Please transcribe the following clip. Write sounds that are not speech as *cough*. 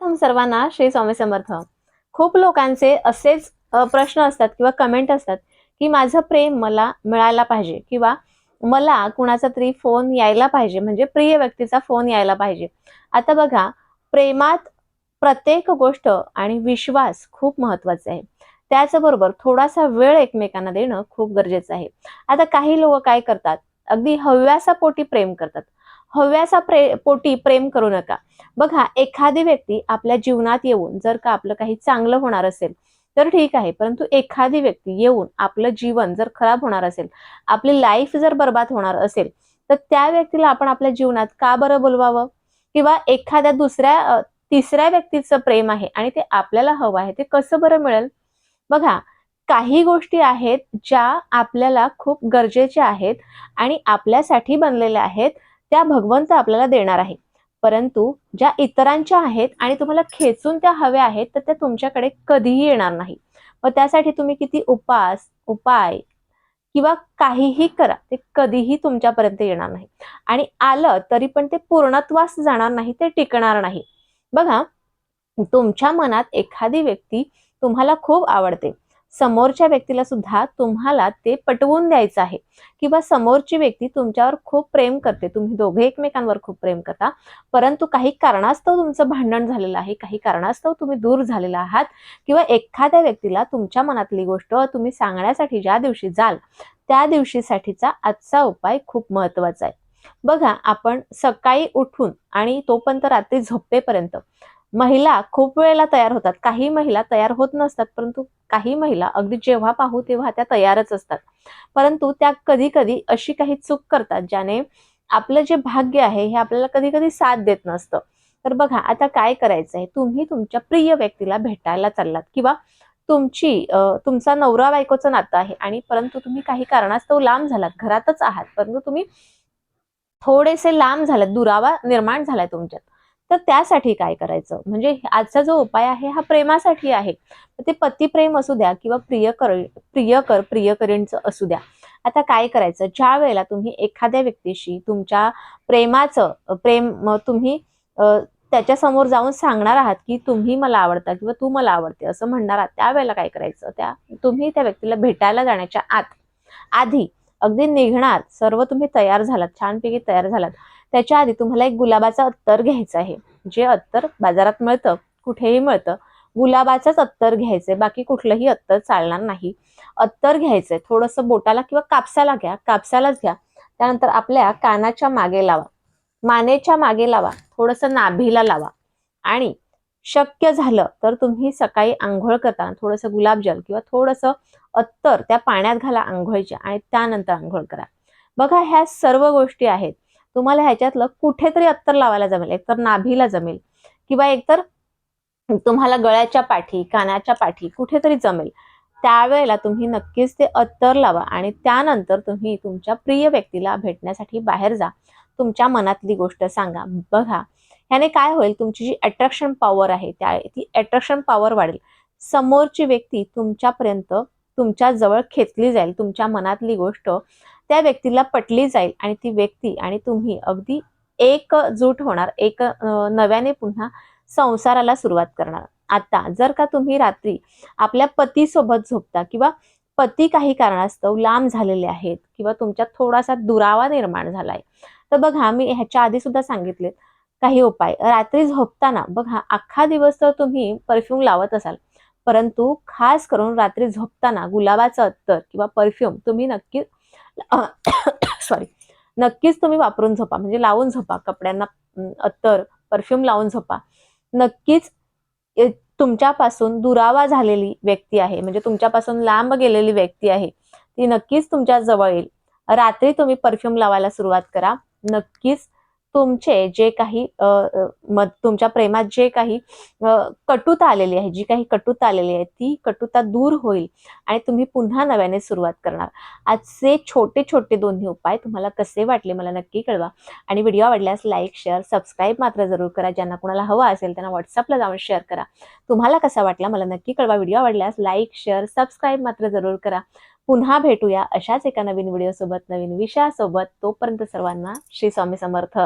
सर्वप्रथम सर्वांना श्री स्वामी समर्थ. खूप लोकांचे असेच प्रश्न असतात किंवा कमेंट असतात की माझं प्रेम मला मिळायला पाहिजे किंवा मला कुणाचा तरी फोन यायला पाहिजे म्हणजे प्रिय व्यक्तीचा फोन यायला पाहिजे. आता बघा प्रेमात प्रत्येक गोष्ट आणि विश्वास खूप महत्त्वाचा आहे. त्याचबरोबर थोडासा वेळ एकमेकांना देणं खूप गरजेचं आहे. आता काही लोक काय करतात? अगदी हव्यासापोटी प्रेम करतात. हव्यासा प्रे पोटी प्रेम करू नका. बघा एखादी व्यक्ती आपल्या जीवनात येऊन जर का आपलं काही चांगलं होणार असेल तर ठीक आहे. परंतु एखादी व्यक्ती येऊन आपलं जीवन जर खराब होणार असेल आपली लाईफ जर बर्बाद होणार असेल तर त्या व्यक्तीला आपण आपल्या जीवनात का बरं बोलवावं? किंवा एखाद्या दुसऱ्या तिसऱ्या व्यक्तीचं प्रेम आहे आणि ते आपल्याला हवं आहे ते कसं बरं मिळेल? बघा काही गोष्टी आहेत ज्या आपल्याला खूप गरजेच्या आहेत आणि आपल्यासाठी बनलेल्या आहेत त्या भगवंत आपल्याला देणार आहे. परंतु ज्या इतरांच्या आहेत आणि तुम्हाला खेचून त्या हव्या आहेत तर त्या तुमच्याकडे कधीही येणार नाही. मग त्यासाठी तुम्ही किती उपास उपाय किंवा काहीही करा ते कधीही तुमच्यापर्यंत येणार नाही. आणि आलं तरी पण ते पूर्णत्वास जाणार नाही ते टिकणार नाही. बघा तुमच्या मनात एखादी व्यक्ती तुम्हाला खूप आवडते. समोरच्या व्यक्तीला सुद्धा तुम्हाला ते पटवून द्यायचं आहे. किंवा समोरची व्यक्ती तुमच्यावर खूप प्रेम करते. तुम्ही दोघे एकमेकांवर खूप प्रेम करता. परंतु काही कारणास्तव तुमचं भांडण झालेलं आहे. काही कारणास्तव तुम्ही दूर झालेला आहात. किंवा एखाद्या व्यक्तीला तुमच्या मनातली गोष्ट तुम्ही सांगण्यासाठी ज्या दिवशी जाल त्या दिवशीसाठीचा आजचा उपाय खूप महत्त्वाचा आहे. बघा आपण सकाळी उठून आणि तोपर्यंत रात्री झोपेपर्यंत महिला खूप वेळेला तयार होतात. काही महिला तयार होत नसतात परंतु काही महिला अगदी जेव्हा पाहू तेव्हा त्या तयारच असतात. परंतु त्या कधी कधी अशी काही चूक करतात ज्याने आपलं जे भाग्य आहे हे आपल्याला कधी कधी साथ देत नसतं. तर बघा आता काय करायचं आहे तुम्ही तुमच्या प्रिय व्यक्तीला भेटायला चाललात किंवा तुमची तुमचा नवरा बायकोचं नातं आहे आणि परंतु तुम्ही काही कारणास्तव लांब झालात घरातच आहात परंतु तुम्ही थोडेसे लांब झालात दुरावा निर्माण झालाय तुमच्यात. तर त्यासाठी काय करायचं? म्हणजे आजचा जो उपाय आहे हा प्रेमासाठी आहे. ते पती प्रेम असू द्या किंवा प्रियकर प्रियकर प्रियकरींचं असू द्या. आता काय करायचं? ज्या वेळेला तुम्ही एखाद्या व्यक्तीशी तुमच्या प्रेमाचं प्रेम तुम्ही त्याच्यासमोर जाऊन सांगणार आहात की तुम्ही मला आवडता किंवा तू मला आवडते असं म्हणणार आहात त्यावेळेला काय करायचं? त्या तुम्ही त्या व्यक्तीला भेटायला जाण्याच्या आत आधी अगदी निघणार सर्व तुम्ही तयार झालात छानपैकी तयार झालात. त्याच्या आधी तुम्हाला एक गुलाबाचं अत्तर घ्यायचं आहे. जे अत्तर बाजारात मिळतं कुठेही मिळतं गुलाबाचंच अत्तर घ्यायचंय. बाकी कुठलंही अत्तर चालणार नाही. अत्तर घ्यायचंय. थोडंसं बोटाला किंवा कापसाला घ्या. कापसालाच घ्या. त्यानंतर आपल्या कानाच्या मागे लावा. मानेच्या मागे लावा. थोडंसं नाभीला लावा. आणि शक्य झालं तर तुम्ही सकाळी आंघोळ करताना थोडंसं गुलाबजल किंवा थोडंसं अत्तर त्या पाण्यात घाला आंघोळीच्या आणि त्यानंतर आंघोळ करा. बघा ह्या सर्व गोष्टी आहेत. तुम्हाला ह्याच्यातलं कुठेतरी अत्तर लावायला जमेल एकतर नाभीला जमेल किंवा एकतर तुम्हाला गळ्याच्या पाठी कानाच्या पाठी कुठेतरी जमेल. त्यावेळेला तुम्ही नक्कीच ते अत्तर लावा आणि त्यानंतर तुम्ही तुमच्या प्रिय व्यक्तीला भेटण्यासाठी बाहेर जा. तुमच्या मनातली गोष्ट सांगा. बघा ह्याने काय होईल? तुमची जी अट्रॅक्शन पॉवर आहे त्या ती अट्रॅक्शन पॉवर वाढेल. समोरची व्यक्ती तुमच्यापर्यंत तुमच्या जवळ खेचली जाईल. तुमच्या मनातली गोष्ट त्या व्यक्तीला पटली जाईल आणि ती व्यक्ती आणि तुम्ही अगदी एकजूट होणार एक नव्याने पुन्हा संसाराला सुरुवात करणार. आता जर का तुम्ही रात्री आपल्या पतीसोबत झोपता किंवा पती काही कारणास्तव लांब झालेले आहेत किंवा तुमच्यात थोडासा दुरावा निर्माण झालाय तर बघा मी ह्याच्या आधी सुद्धा सांगितले काही उपाय. रात्री झोपताना बघा अख्खा दिवस तर तुम्ही परफ्यूम लावत असाल परंतु खास करून रात्री झोपताना गुलाबाचं अत्तर किंवा परफ्यूम तुम्ही नक्की सॉरी *coughs* नक्कीच तुम्ही वापरून झोपा म्हणजे लावून झोपा कपड्यांना अत्तर परफ्यूम लावून झोपा. नक्कीच तुमच्यापासून दुरावा झालेली व्यक्ती आहे म्हणजे तुमच्यापासून लांब गेलेली व्यक्ती आहे ती नक्कीच तुमच्या जवळ येईल. रात्री तुम्ही परफ्यूम लावायला सुरुवात करा. नक्कीच तुमचे जे काही तुमच्या प्रेमात जे काही कटुता आलेली आहे जी काही कटुता आलेली आहे ती कटुता दूर होईल आणि तुम्ही पुन्हा नव्याने सुरुवात करणार. आजचे छोटे छोटे दोन्ही उपाय तुम्हाला कसे वाटले मला नक्की कळवा. आणि व्हिडिओ आवडल्यास लाईक शेअर सबस्क्राईब मात्र जरूर करा. ज्यांना कोणाला हवा असेल त्यांना व्हॉट्सअपला जाऊन शेअर करा. तुम्हाला कसा वाटला मला नक्की कळवा. व्हिडिओ आवडल्यास लाईक शेअर सबस्क्राईब मात्र जरूर करा. पुन्हा भेटूया अशाच एका नवीन व्हिडिओ सोबत नवीन विषयासोबत. तोपर्यंत सर्वांना श्री स्वामी समर्थ.